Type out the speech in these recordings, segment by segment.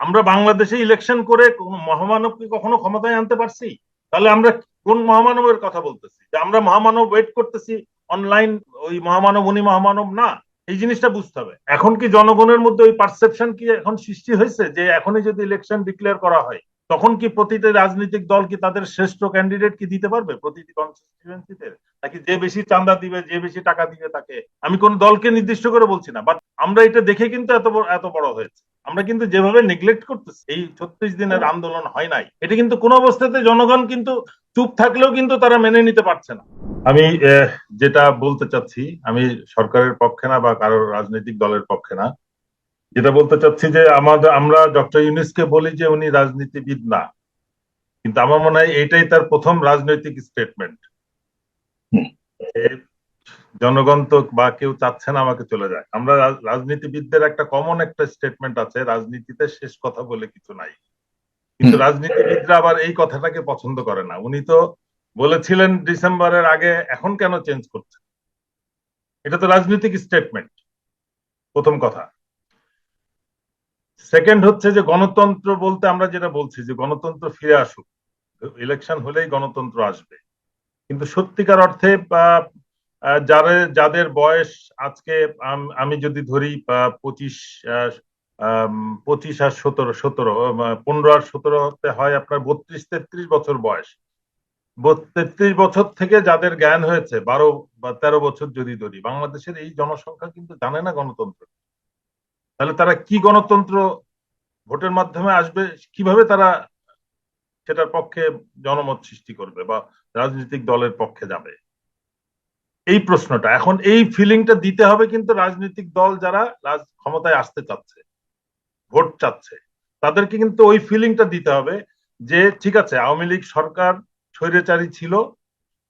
আমরা বাংলাদেশে ইলেকশন করে কোন মহামানবকে কখনো ক্ষমতায় আনতে পারছি? তাহলে আমরা কোন মহামানবের কথা বলতেছি? যে আমরা মহামানব ওয়েট করতেছি অনলাইন ওই মহামানব, উনি মহামানব, না। এই জিনিসটা বুঝতে হবে। এখন কি জনগণের মধ্যে ওই পারসেপশন কি এখন সৃষ্টি হয়েছে? যে এখনই যদি ইলেকশন ডিক্লেয়ার করা হয়, তখন কি প্রতিটি রাজনৈতিক দল কি তাদের শ্রেষ্ঠ ক্যান্ডিডেট কি দিতে পারবে? প্রতিটি কনস্টিটুয়েন্সিতে নাকি যে বেশি চান্দা দিবে, যে বেশি টাকা দিবে তাকে? আমি কোন দলকে নির্দিষ্ট করে বলছি না বাট আমরা এটা দেখে কিন্তু এত এত বড় হয়েছে। আমরা কিন্তু যেভাবে নেগলেক্ট করতেছি এই ছত্রিশ দিনের আন্দোলন হয় নাই এটা কিন্তু কোন অবস্থাতে জনগণ কিন্তু চুপ থাকলেও কিন্তু তারা মেনে নিতে পারছে না। আমি যেটা বলতে চাচ্ছি আমি সরকারের পক্ষে না বা কারোর রাজনৈতিক দলের পক্ষে না যেটা বলতে চাচ্ছি যে আমাদের আমরা ডক্টর ইউনিসকে বলি যে উনি রাজনীতিবিদ না কিন্তু আমার মনে হয় এটাই তার প্রথম রাজনৈতিক স্টেটমেন্ট জনগণ তো বা কেউ চাচ্ছে না আমাকে চলে যায় আমরা রাজনীতিবিদদের একটা কমন একটা স্টেটমেন্ট আছে রাজনীতিতে শেষ কথা বলে কিছু নাই। কিন্তু রাজনীতিবিদরা আবার এই কথাটাকে পছন্দ করে না। উনি তো বলেছিলেন ডিসেম্বরের আগে এখন কেন চেঞ্জ করছে এটা তো রাজনৈতিক স্টেটমেন্ট প্রথম কথা। সেকেন্ড হচ্ছে যে গণতন্ত্র বলতে আমরা যেটা বলছি যে গণতন্ত্র ফিরে আসুক। ইলেকশন হলেই গণতন্ত্র আসবে। কিন্তু সত্যিকার অর্থে যারা, যাদের বয়স আজকে আমি যদি ধরি পঁচিশ পঁচিশ আর সতেরো সতেরো পনেরো আর সতেরো হতে হয় আপনার বত্রিশ, তেত্রিশ বছর বয়স। তেত্রিশ বছর থেকে যাদের জ্ঞান হয়েছে, বারো বা তেরো বছর যদি ধরি, বাংলাদেশের এই জনসংখ্যা কিন্তু জানে না গণতন্ত্র। তাহলে তারা কি গণতন্ত্র ভোটের মাধ্যমে আসবে, কীভাবে তারা সেটার পক্ষে জনমত সৃষ্টি করবে বা রাজনৈতিক দলের পক্ষে যাবে? এই প্রশ্নটা। এখন এই ফিলিংটা দিতে হবে কিন্তু রাজনৈতিক দল যারা রাজ, ক্ষমতায় আসতে চাচ্ছে, ভোট চাচ্ছে, তাদেরকে কিন্তু ওই ফিলিংটা দিতে হবে যে, ঠিক আছে, আওয়ামী লীগ সরকার স্বৈরাচারী ছিল,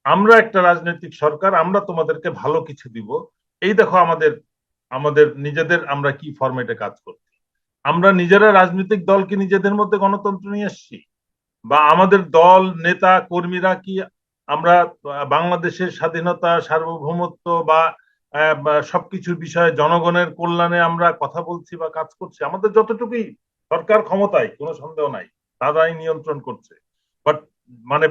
আমরা একটা রাজনৈতিক সরকার, আমরা তোমাদেরকে ভালো কিছু দিব। এই দেখো আমাদের আমাদের নিজেদের আমরা কি ফরম্যাটে কাজ করছি। আমরা নিজেরা রাজনৈতিক দলকে নিজেদের মধ্যে গণতন্ত্র নিয়ে এসছি, বা আমাদের দল, নেতা, কর্মীরা কি আমরা বাংলাদেশের স্বাধীনতা, সার্বভৌমত্ব বা সবকিছুর বিষয়ে জনগণের কল্যাণে আমরা কথা বলছি বা কাজ করছি, আমাদের যতটুকুই সরকার ক্ষমতায়, কোনো সন্দেহ নাই, তারাই নিয়ন্ত্রণ করছে। বাট মানে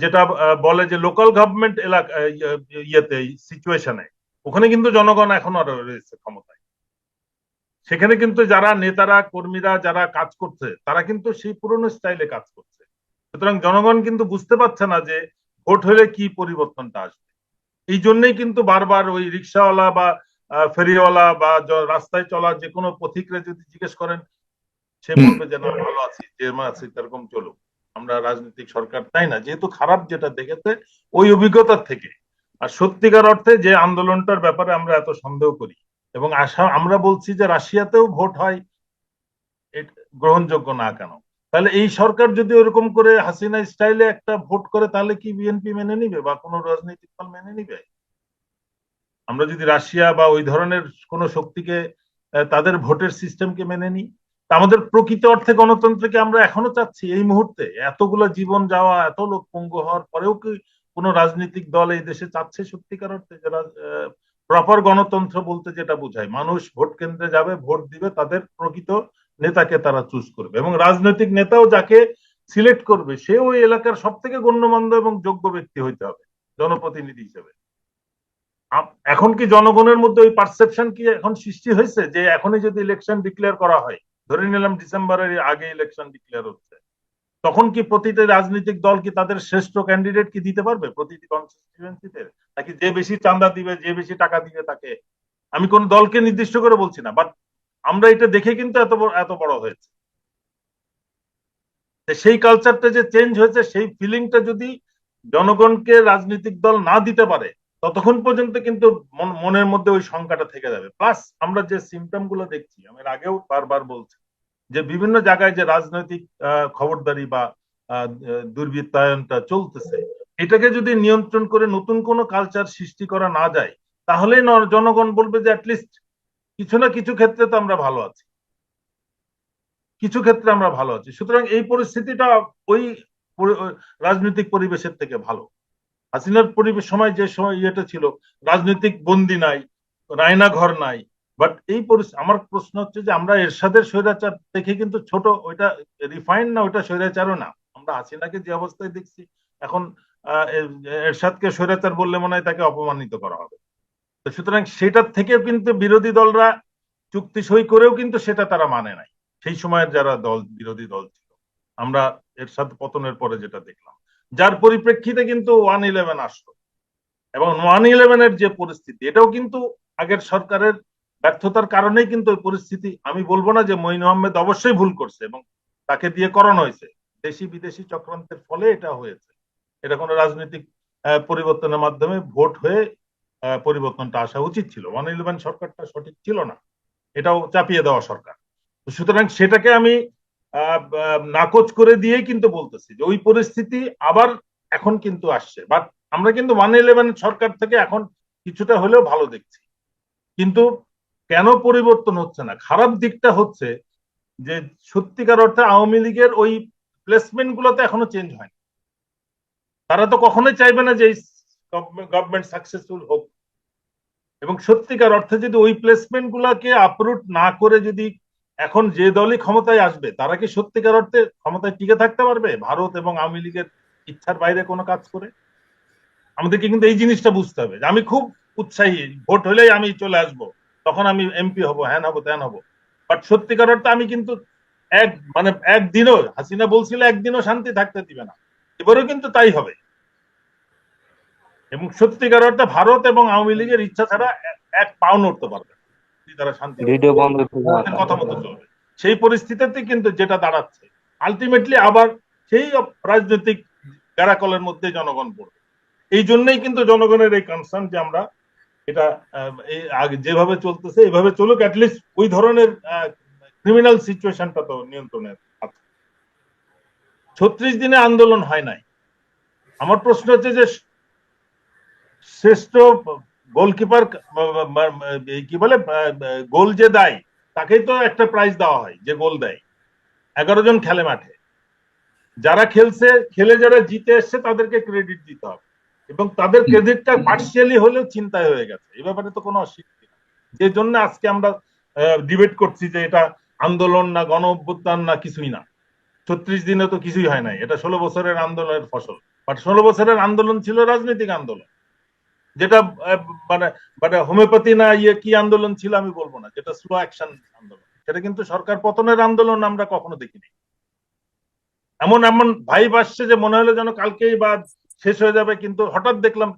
যেটা বলে যে লোকাল গভর্নমেন্ট এলাকা ইয়ে- ইয়েতে সিচুয়েশনে ওখানে কিন্তু জনগণ এখনও রয়েছে ক্ষমতায়। সেখানে কিন্তু যারা নেতারা, কর্মীরা যারা কাজ করছে, তারা কিন্তু সেই পুরনো স্টাইলে কাজ করছে। সুতরাং জনগণ কিন্তু বুঝতে পারছে না যে ভোট হলে কি পরিবর্তনটা আসবে? এই জন্যই কিন্তু বারবার ওই রিক্সাওয়ালা বা ফেরিওয়ালা বা রাস্তায় চলা যে কোনো পথিকরে যদি জিজ্ঞেস করেন সে বলবে যে না ভালো আছি যে আছে সেরকম চলুক। আমরা রাজনৈতিক সরকার তাই না? যেহেতু খারাপ যেটা দেখেছে ওই অভিজ্ঞতার থেকে। আর সত্যিকার অর্থে যে আন্দোলনটার ব্যাপারে আমরা এত সন্দেহ করি এবং আশা আমরা বলছি যে রাশিয়াতেও ভোট হয় এট- গ্রহণযোগ্য না কেন? তাহলে এই সরকার যদি ওরকম করে হাসিনা স্টাইলে একটা ভোট করে, তাহলে কি বিএনপি মেনে নিবে বা কোনো রাজনৈতিক দল মেনে নিবে? আমরা যদি রাশিয়া বা ওই ধরনের কোন শক্তিকে তাদের ভোটের সিস্টেমকে মেনে নিই আমাদের প্রকৃত অর্থে গণতন্ত্রকে আমরা এখনও চাচ্ছি এই মুহূর্তে। এতগুলো জীবন যাওয়া, এত লোক পঙ্গু হওয়ার পরেও কি কোনো রাজনৈতিক দল এই দেশে চাচ্ছে সত্যিকার অর্থে? যারা প্রপার গণতন্ত্র বলতে যেটা বোঝায়। মানুষ ভোট কেন্দ্রে যাবে, ভোট দিবে, তাদের প্রকৃত নেতাকে তারা চুজ করবে এবং রাজনৈতিক নেতাও যাকে সিলেক্ট করবে, সে ওই এলাকার সব থেকে গণ্যমান্য এবং যোগ্য ব্যক্তি হইতে হবে, জনপ্রতিনিধি হিসেবে। এখন কি জনগণের মধ্যে ওই পারসেপশন কি এখন সৃষ্টি হয়েছে যে এখনই যদি ইলেকশন ডিক্লেয়ার করা হয়, ধরে নিলাম ডিসেম্বরের আগে ইলেকশন ডিক্লেয়ার হচ্ছে, তখন কি প্রতিটি রাজনৈতিক দল কি তাদের শ্রেষ্ঠ ক্যান্ডিডেট কি দিতে পারবে প্রতিটি কনস্টিটুয়েন্সিতে নাকি যে বেশি চান্দা দিবে, যে বেশি টাকা দিবে তাকে? আমি কোন দলকে নির্দিষ্ট করে বলছি না বাট আমরা এটা দেখে কিন্তু এত এত বড় হয়েছে। সেই কালচারটা যে চেঞ্জ হয়েছে, সেই ফিলিংটা যদি জনগণকে রাজনৈতিক দল না দিতে পারে, ততক্ষণ পর্যন্ত কিন্তু মনের মধ্যে ওই শঙ্কাটা থেকে যাবে। প্লাস আমরা যে সিমটমগুলো দেখছি, আমি আগেও বারবার বলছি, যে বিভিন্ন জায়গায় যে রাজনৈতিক খবরদারি বা দুর্বৃত্তায়নটা চলতেছে, এটাকে যদি নিয়ন্ত্রণ করে নতুন কোনো কালচার সৃষ্টি করা না যায় তাহলে জনগণ বলবে যে অ্যাটলিস্ট কিছু না কিছু ক্ষেত্রে তো আমরা ভালো আছি। কিছু ক্ষেত্রে আমরা ভালো আছি। সুতরাং এই পরিস্থিতিটা ওই রাজনৈতিক পরিবেশের থেকে ভালো। হাসিনার পরিবেশ, সময় যে সময় ইয়েটা ছিল, রাজনৈতিক বন্দি নাই রায়না ঘর নাই বাট এই আমার প্রশ্ন হচ্ছে যে আমরা এরশাদের স্বৈরাচার দেখে কিন্তু ছোট, ওইটা রিফাইন না, ওইটা স্বৈরাচারও না। আমরা হাসিনাকে যে অবস্থায় দেখছি, এখন এরশাদকে স্বৈরাচার বললে মনে হয় তাকে অপমানিত করা হবে। তো সুতরাং সেটার থেকেও কিন্তু বিরোধী দলরা চুক্তি সই করেও কিন্তু সেটা তারা মানে নাই। সেই সময়ের যারা দল, বিরোধী দল ছিল, আমরা এরশাদ পতনের পরে যেটা দেখলাম। যার পরিপ্রেক্ষিতে কিন্তু ওয়ান ইলেভেন আসলো। এবং ওয়ান ইলেভেনের যে পরিস্থিতি, এটাও কিন্তু আগের সরকারের ব্যর্থতার কারণেই কিন্তু ওই পরিস্থিতি। আমি বলব না যে মঈন আহমেদ অবশ্যই ভুল করছে এবং তাকে দিয়ে করানো হয়েছে। দেশি বিদেশি চক্রান্তের ফলে এটা হয়েছে। এটা কোনো রাজনৈতিক পরিবর্তনের মাধ্যমে ভোট হয়ে পরিবর্তনটা আসা উচিত ছিল। ওয়ান ইলেভেন সরকারটা সঠিক ছিল না। এটাও চাপিয়ে দেওয়া সরকার। সুতরাং সেটাকে আমি নাকচ করে দিয়েই কিন্তু বলতেছি যে ওই পরিস্থিতি আবার এখন কিন্তু আসছে। বাট আমরা কিন্তু ওয়ান ইলেভেন সরকার থেকে এখন কিছুটা হলেও ভালো দেখছি। কিন্তু কেন পরিবর্তন হচ্ছে না? খারাপ দিকটা হচ্ছে যে সত্যিকার অর্থে আওয়ামী লীগের ওই প্লেসমেন্ট গুলোতে এখনও চেঞ্জ হয়নি। তারা তো কখনোই চাইবে না যে গভর্নমেন্ট সাকসেসফুল হোক। এবং সত্যিকার অর্থে যদি ওই প্লেসমেন্ট গুলাকে আপরুট না করে যদি এখন যে দলই ক্ষমতায় আসবে, তারা কি সত্যিকার অর্থে ক্ষমতায় টিকে থাকতে পারবে? ভারত এবং আওয়ামী লীগের ইচ্ছার বাইরে কোনো কাজ করে? আমাদেরকে কিন্তু এই জিনিসটা বুঝতে হবে যে আমি খুব উৎসাহী, ভোট হলেই আমি চলে আসব, তখন আমি এমপি হব, হ্যান হব, ত্যান হব। বাট সত্যিকার অর্থে আমি কিন্তু এক মানে একদিনও, হাসিনা বলছিল একদিনও শান্তি থাকতে দিবে না। এবারও কিন্তু তাই হবে। এবং সত্যিকার অর্থে ভারত এবং আওয়ামী লীগের ইচ্ছা ছাড়া এক- পাও নড়তে পারবে তারা শান্তি কথা মতো চলবে। সেই পরিস্থিতিতে কিন্তু যেটা দাঁড়াচ্ছে আলটিমেটলি আবার সেই রাজনৈতিক গ্যারাকলের মধ্যে জনগণ পড়বে। এই জন্যই কিন্তু জনগণের এই কনসার্ন যে আমরা এটা আগে যেভাবে চলতেছে এইভাবে চলুক অ্যাটলিস্ট ওই ধরনের ক্রিমিনাল সিচুয়েশনটা তো নিয়ন্ত্রণে আছে। ছত্রিশ দিনে আন্দোলন হয় নাই। আমার প্রশ্ন হচ্ছে যে শ্রেষ্ঠ গোলকিপার, কি বলে, গোল যে দেয়, তাকেই তো একটা প্রাইজ দেওয়া হয়, যে গোল দেয়। এগারো জন খেলে মাঠে। যারা খেলছে, খেলে যারা জিতে এসছে, তাদেরকে ক্রেডিট দিতে হবে। এবং তাদের ক্রেডিটটা পার্সিয়ালি হলেও চিন্তায় হয়ে গেছে। এ ব্যাপারে তো কোনো অস্বীকৃতি যে জন্য আজকে আমরা ডিবেট করছি যে এটা আন্দোলন না গণ অভ্যুত্থান না কিছুই না। ছত্রিশ দিনে তো কিছুই হয় নাই। এটা ষোলো বছরের আন্দোলনের ফসল। বাট ষোলো বছরের আন্দোলন ছিল রাজনৈতিক আন্দোলন। যেটা মানে মানে হোমিওপ্যাথি না ইয়ে কি আন্দোলন ছিল আমি বলব না, যেটা স্লো অ্যাকশন আন্দোলন। সেটা কিন্তু সরকার পতনের আন্দোলন আমরা কখনো দেখিনি। এমন এমন ভাইব আসছে যে মনে হলো যেন কালকেই বা শেষ হয়ে যাবে, কিন্তু হঠাৎ দেখলাম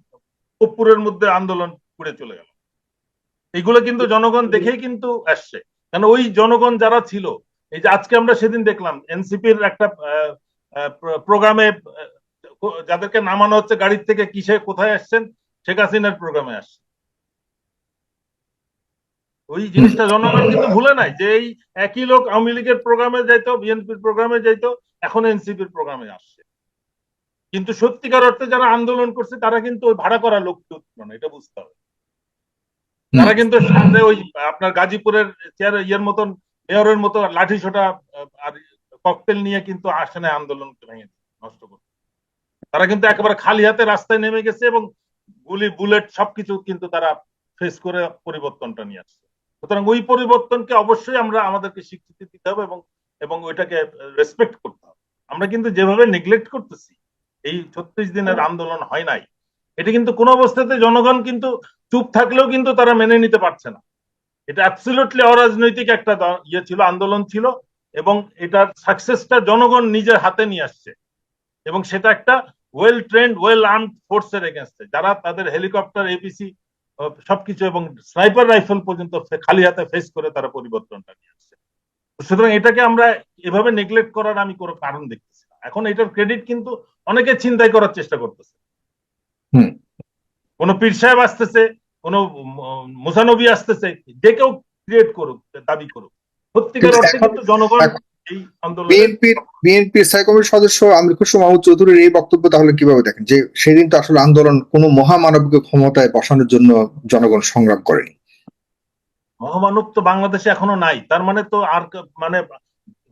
কপ্পুরের মধ্যে আন্দোলন পুড়ে চলে গেল। এগুলো কিন্তু জনগণ দেখেই কিন্তু আসছে। কারণ ওই জনগণ যারা ছিল, এই যে আজকে আমরা সেদিন দেখলাম এনসিপির একটা প্রোগ্রামে যাদেরকে নামানো হচ্ছে গাড়ির থেকে কিসে কোথায় আসছেন শেখ হাসিনার প্রোগ্রামে আসছে। ওই জিনিসটা জনগণ কিন্তু ভুলে নাই যে এই একই লোক আওয়ামী লীগের প্রোগ্রামে যাইতো বিএনপির প্রোগ্রামে যাইতো এখন এনসিপির প্রোগ্রামে আসছে। কিন্তু সত্যিকার অর্থে যারা আন্দোলন করছে তারা কিন্তু ওই ভাড়া করা লোক না এটা বুঝতে হবে। তারা কিন্তু সামনে ওই আপনার গাজীপুরের চেয়ার ইয়ের মতন মেয়রের মতো লাঠি ছোটা আর ককটেল নিয়ে কিন্তু আসে না আন্দোলন ভেঙে নষ্ট করতে। তারা কিন্তু একেবারে খালি হাতে রাস্তায় নেমে গেছে এবং গুলি, বুলেট সবকিছু কিন্তু তারা ফেস করে পরিবর্তনটা নিয়ে আসছে। সুতরাং ওই পরিবর্তনকে অবশ্যই আমরা আমাদেরকে স্বীকৃতি দিতে হবে এবং এবং ওইটাকে রেসপেক্ট করতে হবে। আমরা কিন্তু যেভাবে নেগলেক্ট করতেছি, এই ছত্রিশ দিনের আন্দোলন হয় নাই, এটা কিন্তু কোনো অবস্থাতে জনগণ কিন্তু চুপ থাকলেও কিন্তু তারা মেনে নিতে পারছে না। এটা অ্যাবসলিউটলি অরাজনৈতিক একটা ইয়ে ছিল, আন্দোলন ছিল এবং এটার সাকসেসটা জনগণ নিজের হাতে নিয়ে আসছে। এবং সেটা একটা ওয়েল ট্রেন্ড ওয়েল আর্মড ফোর্সের এগেনস্টে যারা তাদের হেলিকপ্টার এপিসি সবকিছু এবং স্নাইপার রাইফেল পর্যন্ত খালি হাতে ফেস করে তারা পরিবর্তনটা নিয়ে আসছে। সুতরাং এটাকে আমরা এভাবে নেগলেক্ট করার আমি কোনো কারণ দেখতেছি না। এখন এটার ক্রেডিট কিন্তু অনেকে চিন্তাই করার চেষ্টা করতেছে। হুম। কোন পীর সাহেব আসতেছে কোন মুসানবী আসতেছে যে কেউ ক্রিয়েট করুক দাবি করুক। সত্যিকার অর্থে কিন্তু জনগণ বিএনপির বিএনপির স্থায়ী কমিটির সদস্য আমির খুশরু মাহমুদ চৌধুরীর এই বক্তব্য তাহলে কীভাবে দেখেন? যে সেদিন তো আসলে আন্দোলন কোনো মহামানবকে ক্ষমতায় বসানোর জন্য জনগণ সংগ্রাম করেনি। মহামানব তো বাংলাদেশে এখনও নাই। তার মানে তো আর মানে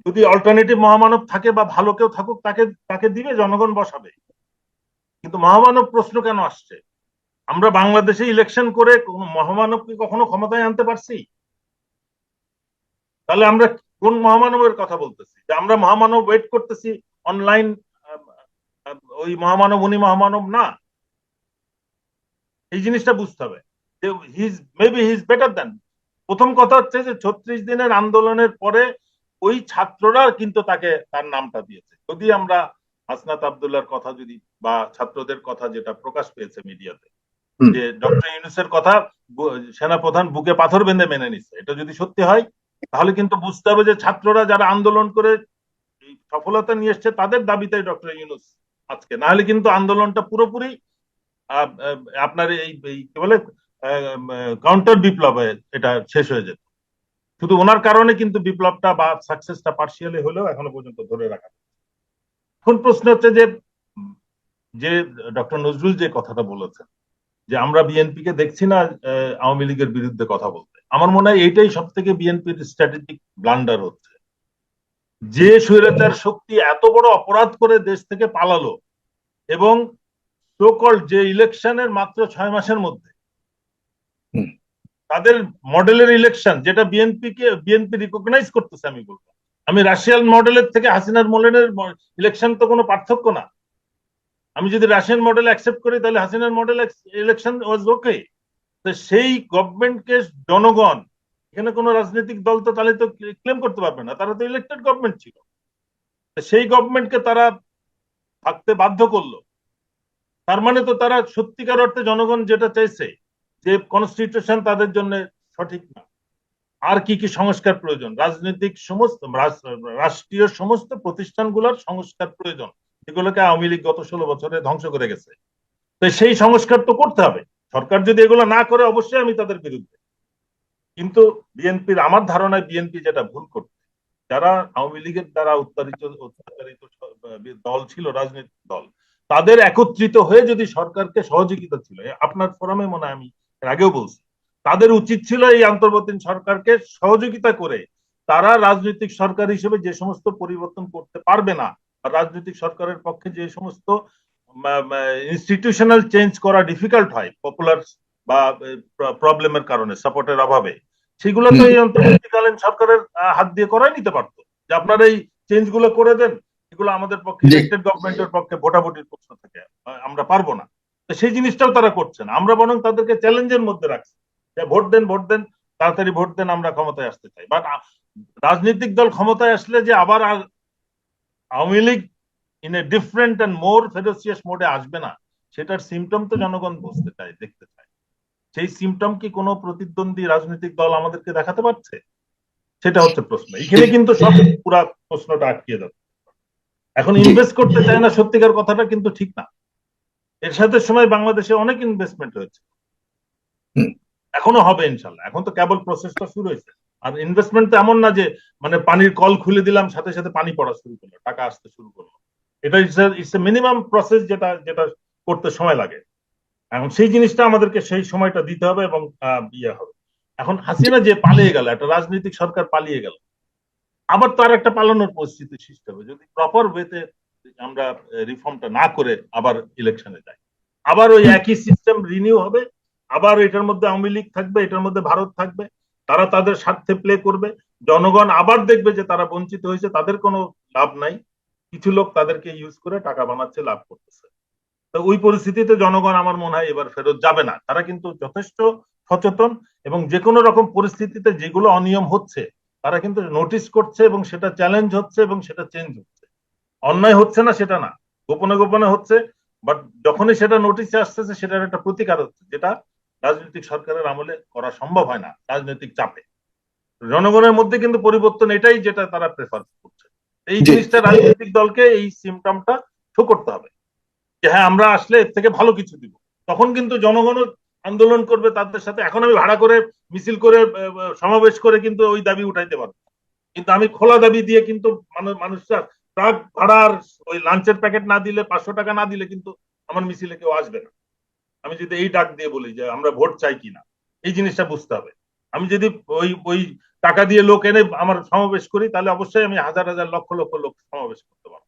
যদি অল্টারনেটিভ মহামানব থাকে বা ভালো কেউ থাকুক তাকে তাকে দিবে জনগণ বসাবে। কিন্তু মহামানব প্রশ্ন কেন আসছে? আমরা বাংলাদেশে ইলেকশন করে কোন মহামানবকে কখনো ক্ষমতায় আনতে পারছি? তাহলে আমরা কোন মহামানবের কথা বলতেছি? যে আমরা মহামানব ওয়েট করতেছি অনলাইন ওই মহামানব উনি মহামানব না। এই জিনিসটা বুঝতে হবে। যে his maybe his better then প্রথম কথা হচ্ছে যে ছত্রিশ দিনের আন্দোলনের পরে ওই ছাত্ররা কিন্তু তাকে তার নামটা দিয়েছে। যদি আমরা হাসনাত আবদুল্লাহর কথা যদি বা ছাত্রদের কথা যেটা প্রকাশ পেয়েছে মিডিয়াতে যে ডক্টর ইউনুসের কথা সেনাপ্রধান বুকে পাথর বেঁধে মেনে নিচ্ছে এটা যদি সত্যি হয় তাহলে কিন্তু বুঝতে হবে যে ছাত্ররা যারা আন্দোলন করে সফলতা নিয়ে এসছে, তাদের দাবিতে ডক্টর ইউনুস আজকে। না হলে কিন্তু আন্দোলনটা পুরোপুরি আপনার এই কি বলে কাউন্টার বিপ্লবে এটা শেষ হয়ে যেত। শুধু ওনার কারণে কিন্তু বিপ্লবটা বা সাকসেসটা পার্সিয়ালি হলেও এখনও পর্যন্ত ধরে রাখা। এখন প্রশ্ন হচ্ছে যে যে ডক্টর নজরুল যে কথাটা বলেছেন, যে আমরা বিএনপি কে দেখছি না আওয়ামী লীগের বিরুদ্ধে কথা বলতে। আমার মনে হয় এইটাই সব থেকে বিএনপির স্ট্র্যাটেজিক ব্লান্ডার হচ্ছে। যে স্বৈরাচার শক্তি এত বড় অপরাধ করে দেশ থেকে পালালো এবং সোকল যে ইলেকশনের মাত্র ছয় মাসের মধ্যে। তাদের মডেলের ইলেকশন যেটা বিএনপি কে বিএনপি রিকগনাইজ করতেছে আমি বলব। আমি রাশিয়ান মডেলের থেকে হাসিনার মডেলের ইলেকশন তো কোনো পার্থক্য না। আমি যদি রাশিয়ান মডেল অ্যাকসেপ্ট করি তাহলে হাসিনার মডেল ইলেকশন ওয়াজ ওকে তো সেই গভর্নমেন্টকে জনগণ, এখানে কোনো রাজনৈতিক দল তো তাহলে তো ক্লেম করতে পারবে না, তারা তো ইলেক্টেড গভর্নমেন্ট ছিল। সেই গভর্নমেন্টকে তারা থাকতে বাধ্য করল। তার মানে তো তারা সত্যিকার অর্থে জনগণ যেটা চাইছে যে কনস্টিটিউশন তাদের জন্য সঠিক না। আর কি কি সংস্কার প্রয়োজন? রাজনৈতিক সমস্ত রাষ্ট্রীয় সমস্ত প্রতিষ্ঠানগুলোর সংস্কার প্রয়োজন। যেগুলোকে আওয়ামী লীগ গত ষোলো বছরে ধ্বংস করে গেছে। তো সেই সংস্কার তো করতে হবে। সরকার যদি এগুলো না করে, অবশ্যই আমি তাদের বিরুদ্ধে। কিন্তু বিএনপির, আমার ধারণায় বিএনপি যেটা ভুল করছে, যারা আওয়ামী লীগের দ্বারা উত্তারিত অত্যাচারিত দল ছিল, রাজনৈতিক দল, তাদের একত্রিত হয়ে যদি সরকারকে সহযোগিতা ছিল আপনার ফোরামে মনে আমি আগেও বলছি, তাদের উচিত ছিল এই অন্তর্বর্তীন সরকারকে সহযোগিতা করে তারা রাজনৈতিক সরকার হিসেবে যে সমস্ত পরিবর্তন করতে পারবে না রাজনৈতিক সরকারের পক্ষে যে সমস্ত ইনস্টিটিউশনাল চেঞ্জ করা ডিফিকাল্ট হয় পপুলার বা প্রবলেমের কারণে সাপোর্টের অভাবে। সেগুলো তো এই অন্তর্বর্তীকালীন সরকারের হাত দিয়ে করাই নিতে পারতো। যে আপনারা এই চেঞ্জগুলো করে দেন এগুলো আমাদের পক্ষে। ইলেক্টেড গভর্নমেন্টের পক্ষে ভোটাভুটির প্রশ্ন থেকে আমরা পারব না। তো সেই জিনিসটাও তারা করছে না আমরা বরং তাদেরকে চ্যালেঞ্জের মধ্যে রাখছি। যে ভোট দেন ভোট দেন তাড়াতাড়ি ভোট দেন আমরা ক্ষমতায় আসতে চাই। বাট রাজনৈতিক দল ক্ষমতায় আসলে যে আবার Awami League in a different and more ferocious মোডে আসবে না। সেটার সিমটম তো জনগণ বুঝতে চায়, দেখতে চায়। সেই সিমটম কি কোনো প্রতিদ্বন্দ্বী রাজনৈতিক দল আমাদেরকে দেখাতে পারছে? সেটা হচ্ছে প্রশ্ন। এখানে কিন্তু সব পুরা প্রশ্নটা আটকিয়ে যাচ্ছে এখন ইনভেস্ট করতে চায় না সত্যিকার কথাটা কিন্তু ঠিক না। এর সাথে সময় বাংলাদেশে অনেক ইনভেস্টমেন্ট হয়েছে এখনও হবে ইনশাল্লাহ। এখন তো কেবল প্রসেসটা শুরু হয়েছে। আর ইনভেস্টমেন্ট তো এমন না যে মানে পানির কল খুলে দিলাম, সাথে সাথে পানি পড়া শুরু করল, টাকা আসতে শুরু করল। এটা ইটস এ মিনিমাম প্রসেস যেটা যেটা করতে সময় লাগে। এখন সেই জিনিসটা আমাদেরকে সেই সময়টা দিতে হবে এবং ইয়ে হবে। এখন হাসিনা যে পালিয়ে গেল, একটা রাজনৈতিক সরকার পালিয়ে গেল, আবার তার একটা পালানোর পরিস্থিতি সৃষ্টি হবে। যদি প্রপার ওয়েতে আমরা রিফর্মটা না করে আবার ইলেকশনে যাই। আবার ওই একই সিস্টেম রিনিউ হবে, আবার এটার মধ্যে আওয়ামী লীগ থাকবে, এটার মধ্যে ভারত থাকবে, তারা তাদের স্বার্থে প্লে করবে, জনগণ আবার দেখবে যে তারা বঞ্চিত হয়েছে, তাদের কোনো লাভ নাই। কিছু লোক তাদেরকে ইউজ করে টাকা বানাচ্ছে, লাভ করতেছে। তো ওই পরিস্থিতিতে জনগণ আমার মনে হয় এবার ফেরত যাবে না। তারা কিন্তু যথেষ্ট সচেতন এবং যে কোনো রকম পরিস্থিতিতে যেগুলো অনিয়ম হচ্ছে, তারা কিন্তু নোটিস করছে এবং সেটা চ্যালেঞ্জ হচ্ছে এবং সেটা চেঞ্জ হচ্ছে। অন্যায় হচ্ছে না সেটা না, গোপনে গোপনে হচ্ছে বাট যখনই সেটা নোটিসে আসতেছে, সেটার একটা প্রতিকার হচ্ছে, যেটা রাজনৈতিক সরকারের আমলে করা সম্ভব হয় না, রাজনৈতিক চাপে। জনগণের মধ্যে কিন্তু পরিবর্তন এটাই যেটা তারা প্রেফার করছে। এই জিনিসটা রাজনৈতিক দলকে এই সিমটমটা শো করতে হবে। যে হ্যাঁ আমরা আসলে এর থেকে ভালো কিছু দিব। তখন কিন্তু জনগণও আন্দোলন করবে তাদের সাথে এখন আমি ভাড়া করে মিছিল করে সমাবেশ করে কিন্তু ওই দাবি উঠাইতে পারব। কিন্তু আমি খোলা দাবি দিয়ে কিন্তু মানু- মানুষরা ট্রাক ভাড়ার ওই লাঞ্চের প্যাকেট না দিলে পাঁচশো টাকা না দিলে কিন্তু আমার মিছিলে কেউ আসবে না। আমি যদি এই ডাক দিয়ে বলি যে আমরা ভোট চাই কিনা এই জিনিসটা বুঝতে হবে। আমি যদি ওই ওই টাকা দিয়ে লোক এনে আমার সমাবেশ করি, তাহলে অবশ্যই আমি হাজার হাজার লক্ষ লক্ষ লোক সমাবেশ করতে পারব।